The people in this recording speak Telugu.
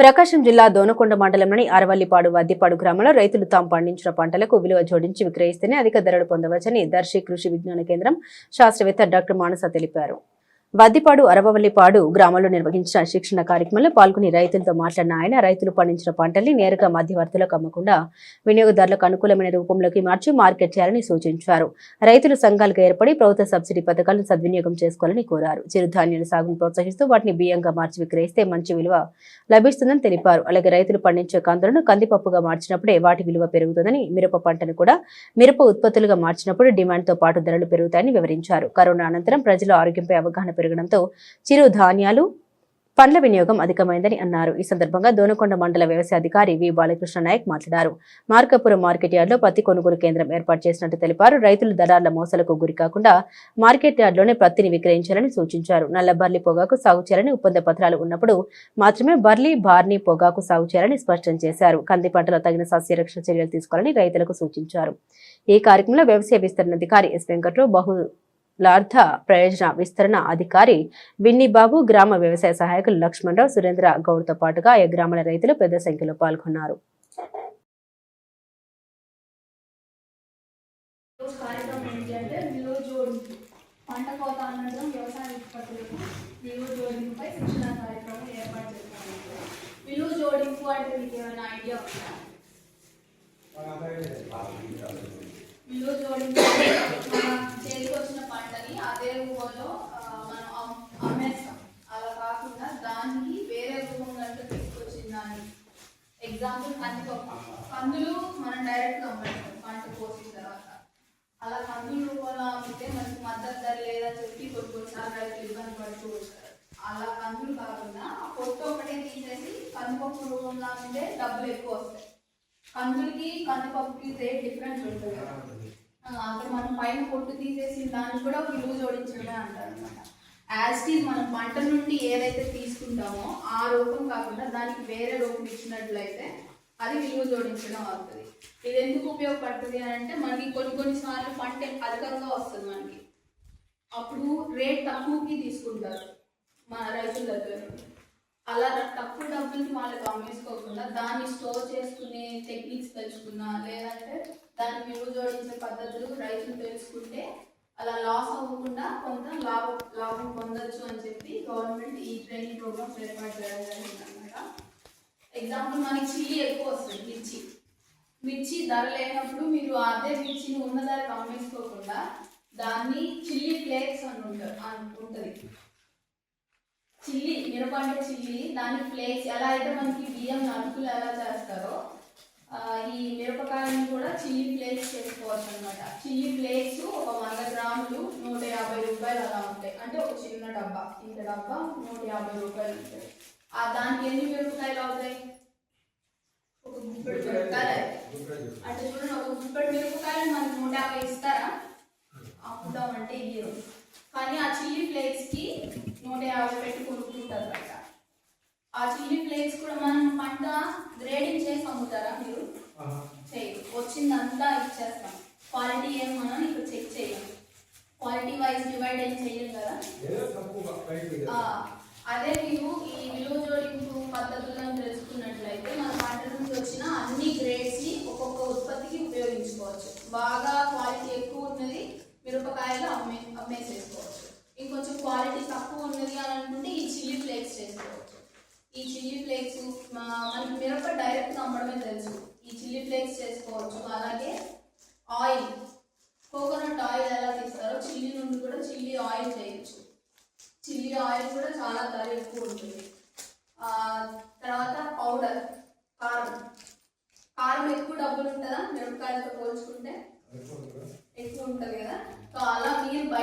ప్రకాశం జిల్లా దోనకొండ మండలంలోని అరవల్లిపాడు వద్దిపాడు గ్రామంలో రైతులు తాము పండించిన పంటలకు విలువ జోడించి విక్రయిస్తేనే అధిక ధరలు పొందవచ్చని దర్శి కృషి విజ్ఞాన కేంద్రం శాస్త్రవేత్త డాక్టర్ మానస తెలిపారు. వద్దిపాడు అరవవల్లిపాడు గ్రామంలో నిర్వహించిన శిక్షణ కార్యక్రమంలో పాల్గొని రైతులతో మాట్లాడిన ఆయన రైతులు పండించిన పంటల్ని నేరుగా మధ్యవర్తులకు అమ్మకుండా వినియోగదారులకు అనుకూలమైన రూపంలోకి మార్చి మార్కెట్ చేయాలని సూచించారు. రైతులు సంఘాలుగా ఏర్పడి ప్రభుత్వ సబ్సిడీ పథకాలను సద్వినియోగం చేసుకోవాలని కోరారు. చిరుధాన్యాల సాగును ప్రోత్సహిస్తూ వాటిని బియ్యంగా మార్చి విక్రయిస్తే మంచి విలువ లభిస్తుందని తెలిపారు. అలాగే రైతులు పండించే కందులను కందిపప్పుగా మార్చినప్పుడే వాటి విలువ పెరుగుతుందని మిరప పంటను కూడా మిరప ఉత్పత్తులుగా మార్చినప్పుడు డిమాండ్తో పాటు ధరలు పెరుగుతాయని వివరించారు. కరోనా అనంతరం ప్రజల ఆరోగ్యంపై అవగాహన పెరగడంతో చిరు ధాన్యాలు పండ్ల వినియోగం అధికమైందని అన్నారు. ఈ సందర్భంగా దోనకొండ మండల వ్యవసాయ అధికారి వి బాలకృష్ణ నాయక్ మాట్లాడారు. మార్కాపురం మార్కెట్ యార్డులో పత్తి కొనుగోలు కేంద్రం ఏర్పాటు చేసినట్టు తెలిపారు. రైతులు దళాల మోసలకు గురి కాకుండా మార్కెట్ యార్డులోనే పత్తిని విక్రయించాలని సూచించారు. నల్ల బర్లీ పొగాకు సాగు చేయాలని ఒప్పంద పత్రాలు ఉన్నప్పుడు మాత్రమే బర్లీ బార్నీ పొగాకు సాగు చేయాలని స్పష్టం చేశారు. కంది పంటలో తగిన సస్యరక్షణ చర్యలు తీసుకోవాలని రైతులకు సూచించారు. ఈ కార్యక్రమంలో వ్యవసాయ విస్తరణ అధికారి ఎస్ వెంకట్రావు బహు లార్థ ప్రయోజన విస్తరణ అధికారి విన్నిబాబు గ్రామ వ్యవసాయ సహాయకులు లక్ష్మణరావు సురేంద్ర గౌడ్తో పాటుగా ఆయా గ్రామాల రైతులు పెద్ద సంఖ్యలో పాల్గొన్నారు. పంట కోత అనంతరం వ్యవసాయ ఉత్పత్తులకు విలువ జోడింపుపై శిక్షణ కార్యక్రమం ఏర్పాటు చేస్తాము విలువ జోడింపు అంటే మీకు ఏమైనా ఐడియా ఉందా? విలువ జోడింపు అంటే మన చేతికి వచ్చిన రూపంలో మనం అమ్మేస్తాం. అలా కాకుండా దానికి వేరే రూపంలో కనుక తీసుకొచ్చిన దాన్ని. ఎగ్జాంపుల్ కందిపప్పు. కందులు మనం డైరెక్ట్గా అమ్మేస్తాం పంట కోసిన తర్వాత. అలా కందుల రూపంలో అమ్మితే మనకి మద్దతు ధర లేదని చెప్పి కొన్ని కొన్నిసార్లు రైతులు ఇబ్బంది పడుతూ వస్తారు అలా కందులు కాకుండా పొట్టు ఒకటే తీసేసి కందిపప్పు రూపంలో అమ్మితే డబ్బులు ఎక్కువ వస్తాయి. కందులకి కందిపప్పుకి రేట్ డిఫరెన్స్ ఉంటుంది. అక్కడ మనం పైన పొట్టు తీసేసిన దాన్ని కూడా విలువ జోడించడమే అంటారు అనమాట యాజ్ మనం పంట నుండి ఏదైతే తీసుకుంటామో ఆ రూపం కాకుండా దానికి వేరే రూపం ఇచ్చినట్లయితే అది విలువ జోడించడం అవుతుంది. ఇది ఎందుకు ఉపయోగపడుతుంది అని అంటే మనకి కొన్ని కొన్నిసార్లు పంట అధికంగా వస్తుంది మనకి. అప్పుడు రేట్ తక్కువకి తీసుకుంటారు మన రైతుల దగ్గర. అలా తక్కువ డబ్బులకి వాళ్ళకి అమ్మేసుకోకుండా దాన్ని స్టోర్ చేసుకునే టెక్నిక్స్ తెలుసుకున్నా లేదంటే దాన్ని విలువ జోడించే పద్ధతులు రైతులు తెలుసుకుంటే అలా లాస్ అవ్వకుండా కొంత లాభం లాభం పొందొచ్చు అని చెప్పి గవర్నమెంట్ ఈ ట్రైనింగ్ ప్రోగ్రామ్స్ ఏర్పాటు చేయడం జరిగింది అనమాట ఎగ్జాంపుల్ మనకి చిల్లీ ఎక్కువ వస్తుంది మిర్చి. మిర్చి ధర లేనప్పుడు మీరు అదే మిర్చిని ఉన్న ధరకు అమ్మేసుకోకుండా దాన్ని చిల్లీ ఫ్లేక్స్ అని ఉంటుంది అని ఉంటుంది. చిల్లీ మిరప అంటే చిల్లీ దాని ఫ్లేక్స్ ఎలా అయితే మనకి బియ్యం అటుకులు ఎలా చేస్తారో ఈ మిరపకాయలను కూడా చిల్లీ ఫ్లేక్స్ చేసుకోవచ్చు అనమాట చిల్లీ ఫ్లేక్స్ ఒక వంద గ్రాములు నూట యాభై రూపాయలు అలా ఉంటాయి. అంటే ఒక చిన్న డబ్బా ఇంత డబ్బా నూట యాభై రూపాయలు ఉంటాయి. ఆ దానికి ఎన్ని మిరపకాయలు అవుతాయి? ఒక గుప్పెడు మిరపకాయలు అంటే చూడండి ఒక గుప్పెడు మిరపకాయలు మనకి నూట యాభై ఇస్తారా? అమ్ముదామంటే ఇయ్యరు కానీ ఆ చిల్లీ ఫ్లేక్స్కి నూట యాభై పెట్టి కొనుక్కుంటారు బయట ఆ చిల్లీ ఫ్లేక్స్ కూడా మనం పంట గ్రేడింగ్ చేసి అమ్ముతారా మీరు? చేయరు వచ్చిందంతా ఇచ్చేస్తాం. క్వాలిటీ ఏం మనం ఇక్కడ చెక్ చేయం క్వాలిటీ వైజ్ డివైడ్ ఏం చెయ్యం కదా? అదే మీరు ఈ విలువ జోడింపు పద్ధతులను తెలుసుకున్నట్లయితే మన పంట నుంచి వచ్చిన అన్ని గ్రేడ్స్ని ఒక్కొక్క ఉత్పత్తికి ఉపయోగించుకోవచ్చు. బాగా క్వాలిటీ ఎక్కువ ఉన్నది మిరపకాయలు అమ్మే అమ్మేసేసుకోవచ్చు. ఇంకొంచెం క్వాలిటీ తక్కువ ఉన్నది అని అనుకుంటే ఈ చిల్లీ ఫ్లేక్స్ చేసుకోవచ్చు. ఈ చిల్లీ ఫ్లేక్స్ మనకి మిరప డైరెక్ట్ అమ్మడమే తెలుసు. ఈ చిల్లీ ఫ్లేక్స్ చేసుకోవచ్చు. అలాగే ఆయిల్ కోకోనట్ ఆయిల్ ఎలా తీస్తారో చిల్లీ నుండి కూడా చిల్లీ ఆయిల్ చేయొచ్చు. చిల్లీ ఆయిల్ కూడా చాలా ధర ఎక్కువ ఉంటుంది. ఆ, తర్వాత పౌడర్ కారం. కారం ఎక్కువ డబ్బులు ఉంటుందా? మిరపకాయలతో పోల్చుకుంటే? ఎక్కువ ఉంటుంది కదా. సో అలా మీరు బయట